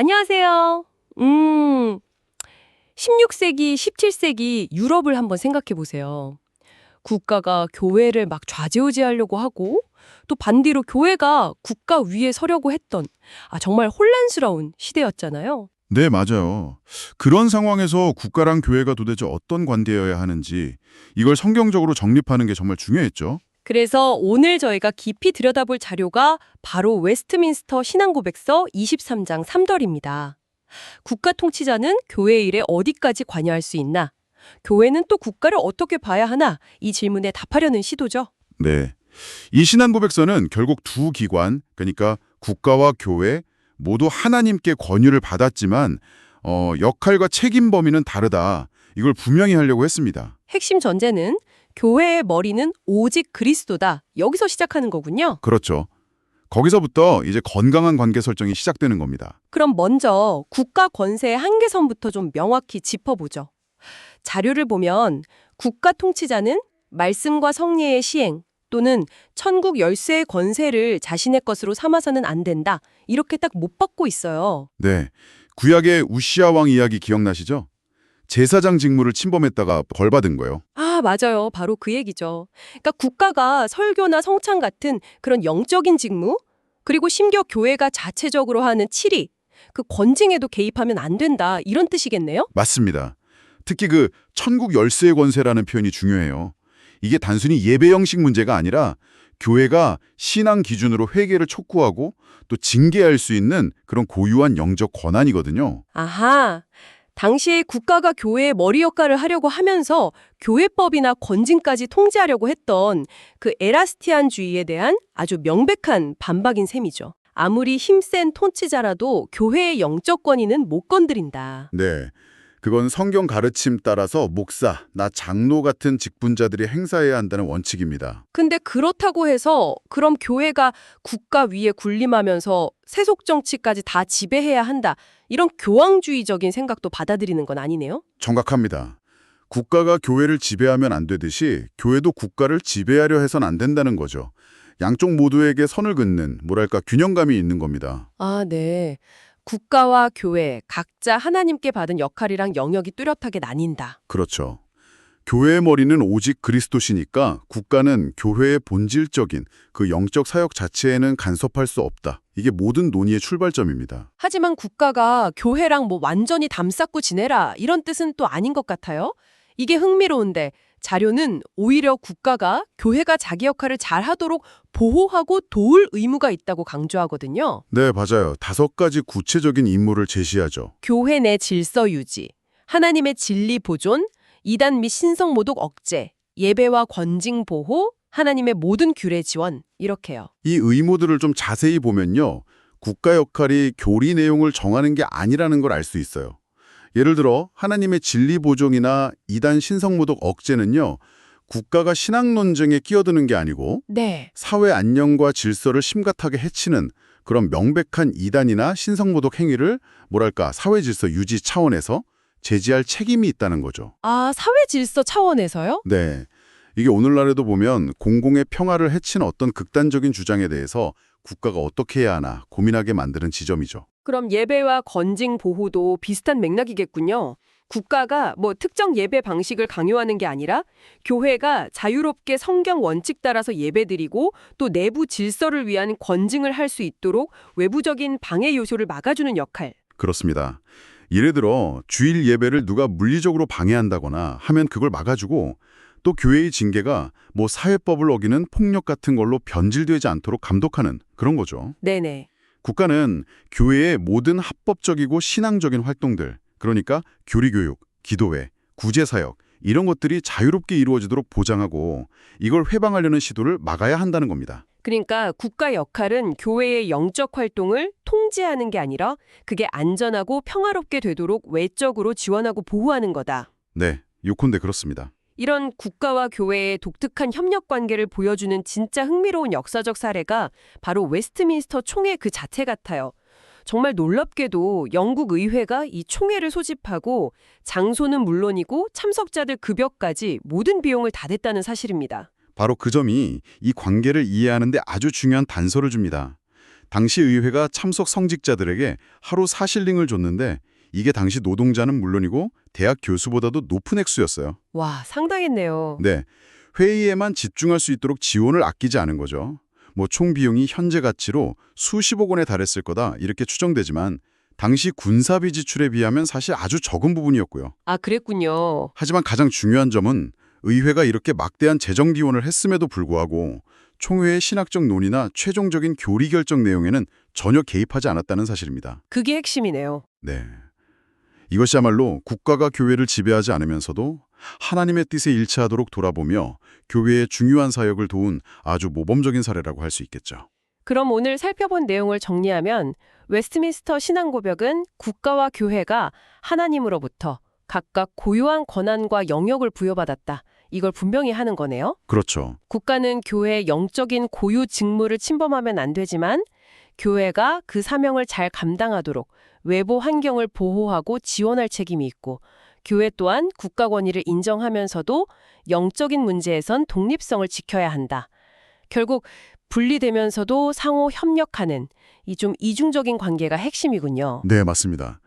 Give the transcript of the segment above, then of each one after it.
안녕하세요. 음, 16세기, 17세기 유럽을 한번 생각해 보세요. 국가가 교회를 막 좌지우지하려고 하고 또 반대로 교회가 국가 위에 서려고 했던 아 정말 혼란스러운 시대였잖아요. 네, 맞아요. 그런 상황에서 국가랑 교회가 도대체 어떤 관계여야 하는지 이걸 성경적으로 정립하는 게 정말 중요했죠. 그래서 오늘 저희가 깊이 들여다볼 자료가 바로 웨스트민스터 신앙고백서 23장 3절입니다. 국가 통치자는 교회 일에 어디까지 관여할 수 있나? 교회는 또 국가를 어떻게 봐야 하나? 이 질문에 답하려는 시도죠. 네. 이 신앙 고백서는 결국 두 기관, 그러니까 국가와 교회 모두 하나님께 권유를 받았지만 어, 역할과 책임 범위는 다르다. 이걸 분명히 하려고 했습니다. 핵심 전제는 교회의 머리는 오직 그리스도다. 여기서 시작하는 거군요. 그렇죠. 거기서부터 이제 건강한 관계 설정이 시작되는 겁니다. 그럼 먼저 국가 권세의 한계선부터 좀 명확히 짚어보죠. 자료를 보면 국가 통치자는 말씀과 성례의 시행 또는 천국 열쇠의 권세를 자신의 것으로 삼아서는 안 된다. 이렇게 딱 못 받고 있어요. 네. 구약의 우시아 왕 이야기 기억나시죠? 제사장 직무를 침범했다가 벌받은 거예요. 아, 맞아요. 바로 그 얘기죠. 그러니까 국가가 설교나 성찬 같은 그런 영적인 직무, 그리고 심지어 교회가 자체적으로 하는 치리, 그 권징에도 개입하면 안 된다. 이런 뜻이겠네요? 맞습니다. 특히 그 천국 열쇠의 권세라는 표현이 중요해요. 이게 단순히 예배 형식 문제가 아니라 교회가 신앙 기준으로 회개를 촉구하고 또 징계할 수 있는 그런 고유한 영적 권한이거든요. 아하. 당시에 국가가 교회의 머리 역할을 하려고 하면서 교회법이나 권징까지 통제하려고 했던 그 에라스티안주의에 대한 아주 명백한 반박인 셈이죠. 아무리 힘센 통치자라도 교회의 영적 권위는 못 건드린다. 네. 그건 성경 가르침 따라서 목사, 나 장로 같은 직분자들이 행사해야 한다는 원칙입니다. 근데 그렇다고 해서 그럼 교회가 국가 위에 군림하면서 세속 정치까지 다 지배해야 한다. 이런 교황주의적인 생각도 받아들이는 건 아니네요. 정확합니다. 국가가 교회를 지배하면 안 되듯이 교회도 국가를 지배하려 해선 안 된다는 거죠. 양쪽 모두에게 선을 긋는 뭐랄까 균형감이 있는 겁니다. 아, 네. 국가와 교회 각자 하나님께 받은 역할이랑 영역이 뚜렷하게 나뉜다. 그렇죠. 교회의 머리는 오직 그리스도시니까 국가는 교회의 본질적인 그 영적 사역 자체에는 간섭할 수 없다. 이게 모든 논의의 출발점입니다. 하지만 국가가 교회랑 뭐 완전히 담쌓고 지내라 이런 뜻은 또 아닌 것 같아요. 이게 흥미로운데 자료는 오히려 국가가 교회가 자기 역할을 잘 하도록 보호하고 도울 의무가 있다고 강조하거든요. 네, 맞아요. 다섯 가지 구체적인 임무를 제시하죠. 교회 내 질서 유지, 하나님의 진리 보존, 이단 및 신성 모독 억제, 예배와 권징 보호, 하나님의 모든 규례 지원 이렇게요. 이 의무들을 좀 자세히 보면요. 국가 역할이 교리 내용을 정하는 게 아니라는 걸 알 수 있어요. 예를 들어 하나님의 진리 보존이나 이단 신성모독 억제는요. 국가가 신앙 논쟁에 끼어드는 게 아니고 네. 사회 안녕과 질서를 심각하게 해치는 그런 명백한 이단이나 신성모독 행위를 뭐랄까 사회 질서 유지 차원에서 제지할 책임이 있다는 거죠. 아, 사회 질서 차원에서요? 네. 이게 오늘날에도 보면 공공의 평화를 해치는 어떤 극단적인 주장에 대해서 국가가 어떻게 해야 하나 고민하게 만드는 지점이죠. 그럼 예배와 건징 보호도 비슷한 맥락이겠군요. 국가가 뭐 특정 예배 방식을 강요하는 게 아니라 교회가 자유롭게 성경 원칙 따라서 예배드리고 또 내부 질서를 위한 권징을 할 수 있도록 외부적인 방해 요소를 막아주는 역할. 그렇습니다. 예를 들어 주일 예배를 누가 물리적으로 방해한다거나 하면 그걸 막아주고 또 교회의 징계가 뭐 사회법을 어기는 폭력 같은 걸로 변질되지 않도록 감독하는 그런 거죠. 네네. 국가는 교회의 모든 합법적이고 신앙적인 활동들, 그러니까 교리교육, 기도회, 구제사역 이런 것들이 자유롭게 이루어지도록 보장하고 이걸 회방하려는 시도를 막아야 한다는 겁니다. 그러니까 국가 역할은 교회의 영적 활동을 통제하는 게 아니라 그게 안전하고 평화롭게 되도록 외적으로 지원하고 보호하는 거다. 네, 요컨대 그렇습니다. 이런 국가와 교회의 독특한 협력 관계를 보여주는 진짜 흥미로운 역사적 사례가 바로 웨스트민스터 총회 그 자체 같아요. 정말 놀랍게도 영국 의회가 이 총회를 소집하고 장소는 물론이고 참석자들 급여까지 모든 비용을 다 댔다는 사실입니다. 바로 그 점이 이 관계를 이해하는 데 아주 중요한 단서를 줍니다. 당시 의회가 참석 성직자들에게 하루 사실링을 줬는데 이게 당시 노동자는 물론이고 대학 교수보다도 높은 액수였어요. 와, 상당했네요. 네, 회의에만 집중할 수 있도록 지원을 아끼지 않은 거죠. 뭐 총 비용이 현재 가치로 수십억 원에 달했을 거다 이렇게 추정되지만 당시 군사비 지출에 비하면 사실 아주 적은 부분이었고요. 아, 그랬군요. 하지만 가장 중요한 점은 의회가 이렇게 막대한 재정 지원을 했음에도 불구하고 총회의 신학적 논의나 최종적인 교리 결정 내용에는 전혀 개입하지 않았다는 사실입니다. 그게 핵심이네요. 네. 이것이야말로 국가가 교회를 지배하지 않으면서도 하나님의 뜻에 일치하도록 돌아보며 교회의 중요한 사역을 도운 아주 모범적인 사례라고 할 수 있겠죠. 그럼 오늘 살펴본 내용을 정리하면 웨스트민스터 신앙 고백은 국가와 교회가 하나님으로부터 각각 고유한 권한과 영역을 부여받았다. 이걸 분명히 하는 거네요. 그렇죠. 국가는 교회의 영적인 고유 직무를 침범하면 안 되지만 교회가 그 사명을 잘 감당하도록 외부 환경을 보호하고 지원할 책임이 있고 교회 또한 국가 권위를 인정하면서도 영적인 문제에선 독립성을 지켜야 한다. 결국 분리되면서도 상호 협력하는 이 좀 이중적인 관계가 핵심이군요. 네, 맞습니다.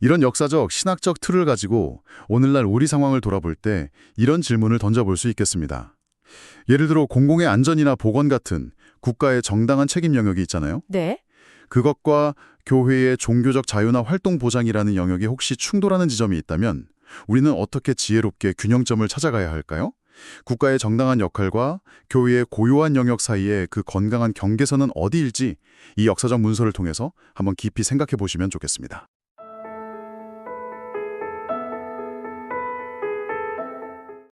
이런 역사적, 신학적 틀을 가지고 오늘날 우리 상황을 돌아볼 때 이런 질문을 던져볼 수 있겠습니다. 예를 들어 공공의 안전이나 보건 같은 국가의 정당한 책임 영역이 있잖아요. 네. 그것과 교회의 종교적 자유나 활동 보장이라는 영역이 혹시 충돌하는 지점이 있다면 우리는 어떻게 지혜롭게 균형점을 찾아가야 할까요? 국가의 정당한 역할과 교회의 고유한 영역 사이의 그 건강한 경계선은 어디일지 이 역사적 문서를 통해서 한번 깊이 생각해 보시면 좋겠습니다.